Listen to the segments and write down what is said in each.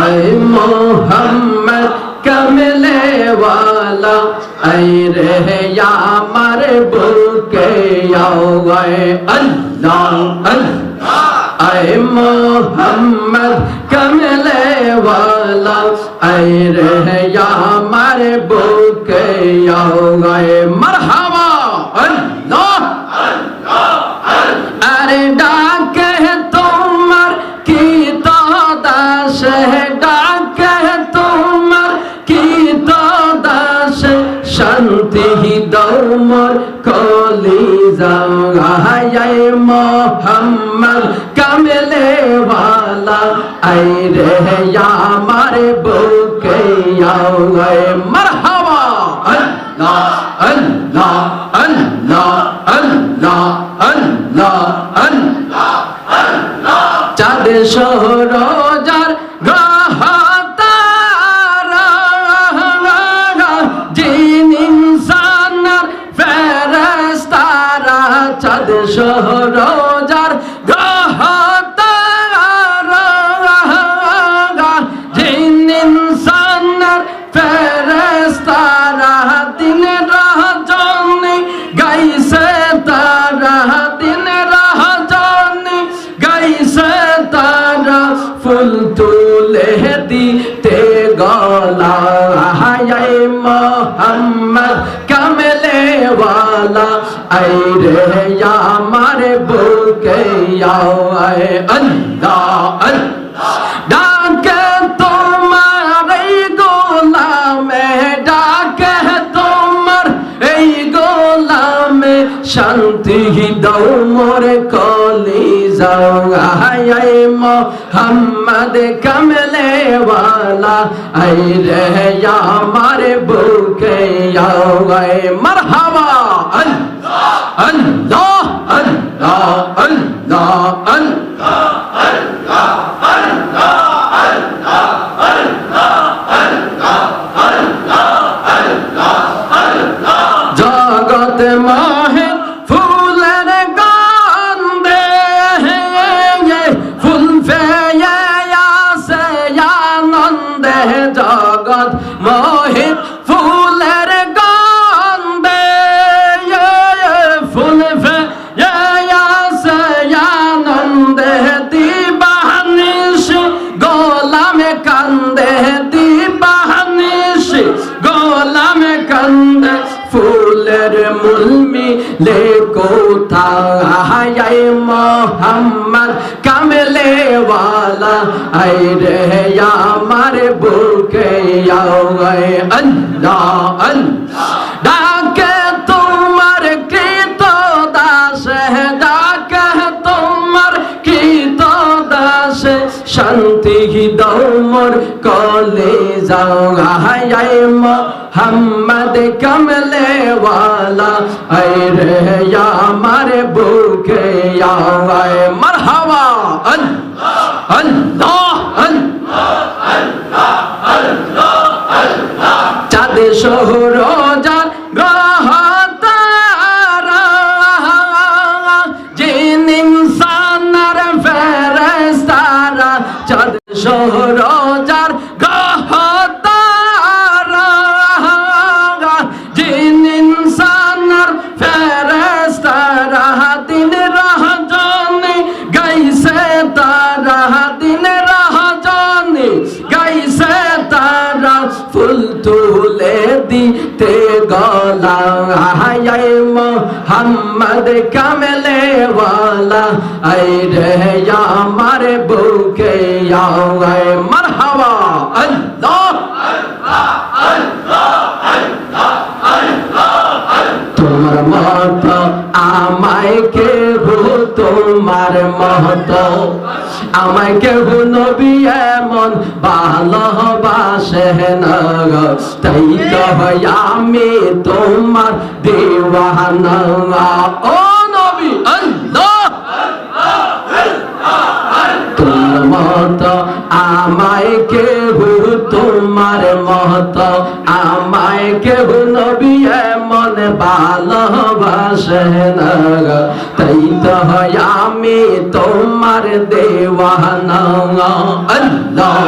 আয় মোহাম্মদ কমলে ওয়ালা আয় রে আমার বুকে আও গয়ে আল্লাহ আল্লাহ। আয় মোহাম্মদ কমলে ওয়ালা আয় রে আমার বুকে আও গয়ে বুকে আও মারহাবা। আল্লাহ আল্লাহ আল্লাহ আল্লাহ আল্লাহ আল্লাহ। চাঁদ শহর আই রে আমার বুকে আও আয় আল্লাহ আল্লাহ ডাকে তোমার এই গোলামে ডাকে তোমার এই গোলামে শান্তি দাও মোর কলি যাও আয় মোহাম্মদ কমলে वाला। আই রে আমার বুকে আও আয় কোথায় মোহাম্মদ কামলে वाला আই রে আমার বুকে আও আল্লাহ আল্লাহ ডাকে তোমার কৃত দাস ডাকে তোমার কৃত দাস শান্তি দাও মোর কলে যাও হায় মোহাম্মদ কমলে वाला আই রে আমার বুকে আয়। মারহাবা আল্লাহ আল্লাহ আল্লাহ চাঁদ শহর যার শহর যার वाला আই রে আমার বুকে আও আয় মারহাবা আল্লাহ তোমার মত আমায় কেহ তোমার মত আমায় কেহ নবী এমন ভালোবাসে না তাই তো আমি তোমার দেওয়ানা ও নবী আল্লাহ তোমার মত আমায় কেহ তোমার মত আমায় কেহ নবী এমন ভালোবাসে না তাই তো আমি তোমার দেওয়ানা আল্লাহ।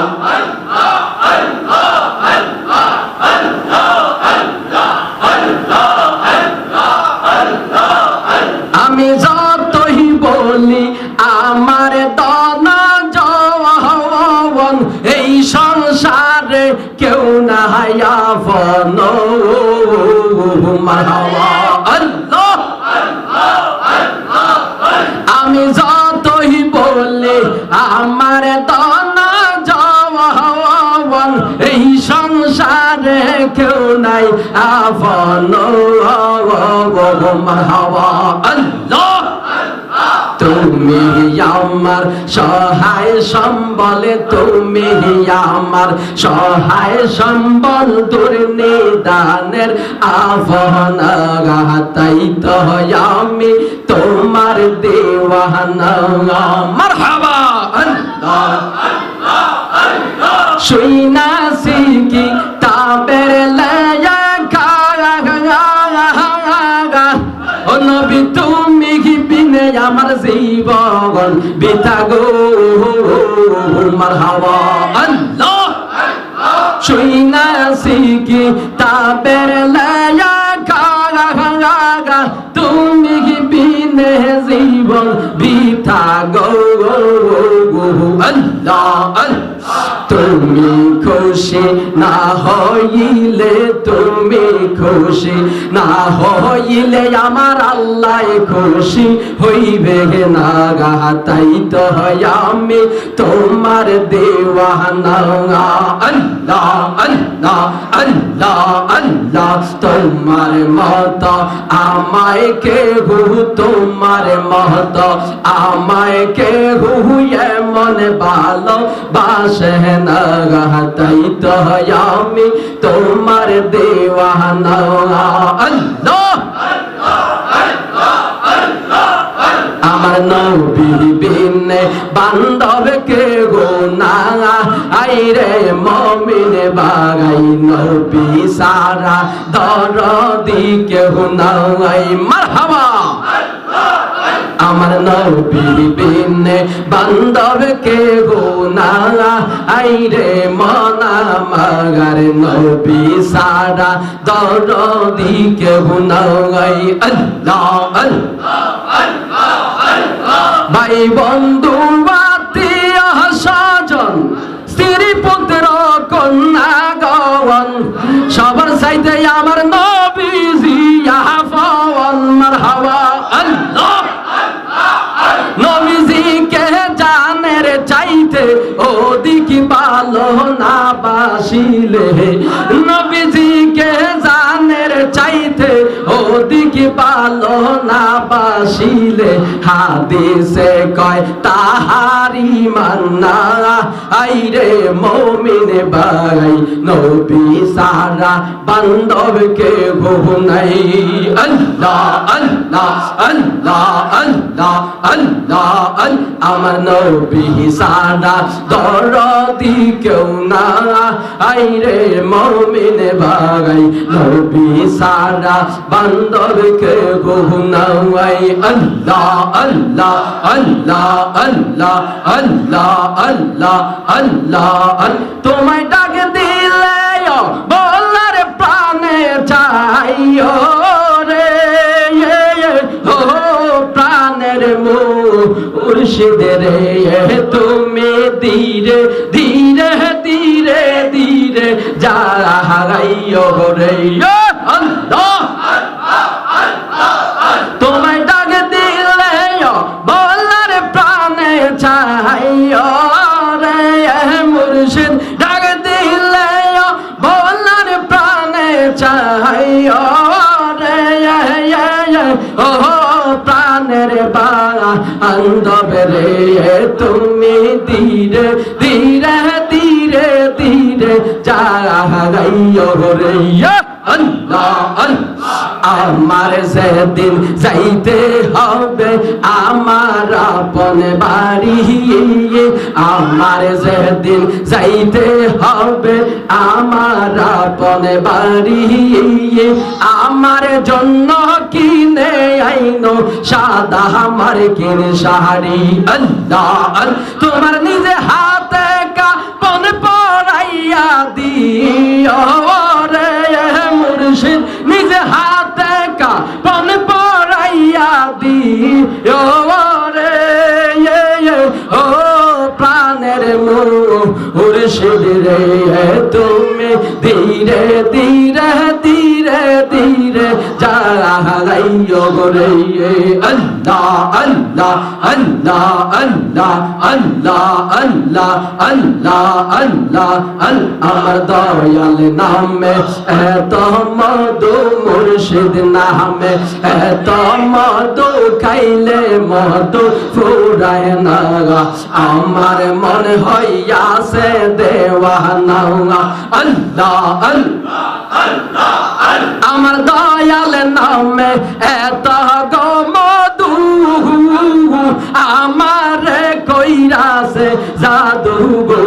আমি যতই বলে আমার দনা জওয়ান। এই সংসারে কেউ নাই মারহাবা আল্লাহ আমার সহায় সম্বল, তুমি আমার সহায় সম্বল, দুর্নিদানের আফন তাই তো আমি তোমার দেওয়ানা। মারহাবা। আল্লাহ শুইনা সিকি তাবের লায়া গা ও নবী, তুমি কি বিনে আমার জীবন বিতা গো মারহাবা। আল্লাহ! শুইনা সিকি তাবের লায়া গা তুমি কি বিনে জীবন বিতা গো আল্লাহ আল্লাহ! তুমি খুশি না হইলে তুমি খুশি, না হইলে আমার আল্লাহ খুশি হইবে না গা। তাই তো আমি তোমার দেওয়ানা। আল্লাহ আল্লাহ তোমার মত। আমায় কে হু তোমার মত। আমায় কে হু এমন ভালো বাসে না তাই তো আমি তোমার দেওয়ানা। আল্লাহ! আমার নবী বিনে বান্ধব কে গো না আইরে মমিন বাগাই নবী সারা দরদি কেহ নাই। মারহাবা! আমার নবী বিনে বান্ধব কে গো না আইরে মনা মাগার নবী সারা দরদি কেহ নাই। আল্লাহ আল্লাহ ভাই বন্ধু স্বজন, স্ত্রী পুত্র, কন্যা সবার চাইতে আমার চাইতে ওদিকে ভালো না বাসিলে। নবীজিকে জানের চাইতে ওদিকে ভালো না বাসিলে। হাদিসে কয়, তাহারি মান্না আইরে মমিন ভাই, নবী সারা বান্ধবকে ঘুনাই আল্লাহ। আল্লাহ আল্লাহ আল্লাহ আল্লাহ আল আমার নবী সারা দরদি কেউ না আইরে মমিন ভাই নবী সারা বান্ধবকে ঘুনাই আল্লাহ আল্লাহ আল্লাহ আল্লাহ আল্লাহ আল্লাহ আল্লাহ তোমায় ডাক মুর্শিদ রে তুমি ধীরে ধীরে ধীরে ধীরে, যারা হারাইও রে তোমায় ডাক দিলে বলার প্রাণে চাইও আন্দবে রে তুমি ধীরে ধীরে ধীরে ধীরে যা রে আমার সেদিন যাইতে হবে আমার আপন বাড়ি আমার সেদিন যাইতে হবে আমার আপন বাড়ি আমার জন্য কিনে আইন সাদা আমার কিন আল্লাহ আল্লাহ, তোমার নিজে হাতে কাপন পরাইয়া দিও। তুমি ধীরে ধীরে মুর্শিদ নামে মধু খাইলে মধু ফুরায় না আমার মন হইয়াছে দেওয়ানা আল্লাহ আল্লাহ আমার দয়াল নামে এত গমদু আমার কইরাছে জাদু গো।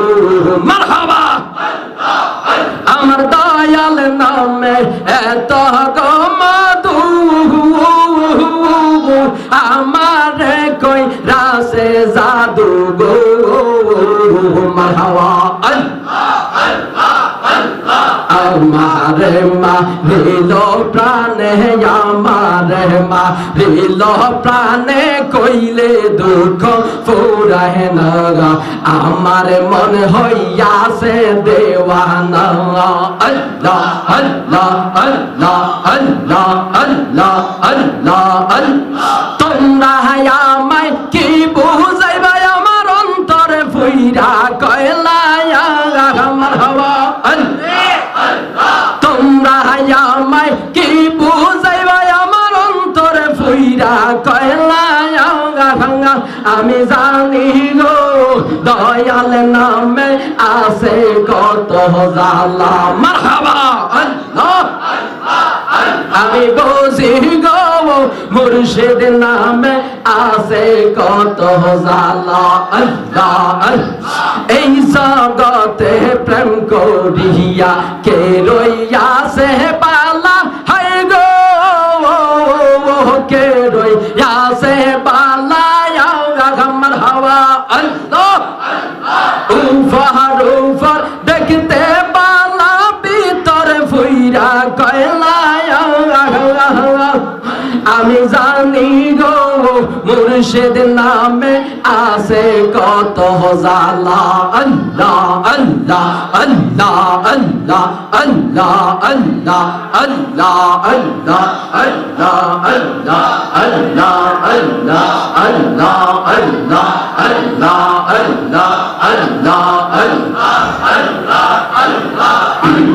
মারহাবা! আমার দয়াল নামে এত গো আমারে মা লীল প্রাণে আমারে মা লীল প্রাণে কইলে দুঃখ ফুরায় না আমার মন হইয়াছে দেওয়ানা। আল্লাহ আল্লাহ আল্লাহ আল্লাহ আল্লাহ আল্লাহ আল্লাহ। তোমরা আমায় কি বুঝাইবা? আমার অন্তরে ফুইরা কয়লায় আছে কত জালা মারহাবা আল্লাহ আমি বুঝি গো মুর্শিদ নামে আছে কত জালা আল্লাহ। এই জগতে প্রেম করিয়া কে রইয়াছে পালা আমি জানি গো মুর্শিদ নামে আছে কত জালা আল্লাহ আল্লাহ আল্লাহ আল্লাহ আল্লাহ আল্লাহ আল্লাহ আল্লাহ আল্লাহ আল্লাহ আল্লাহ আল্লাহ আল্লাহ আল্লাহ আল্লাহ আল্লাহ আল্লাহ আল্লাহ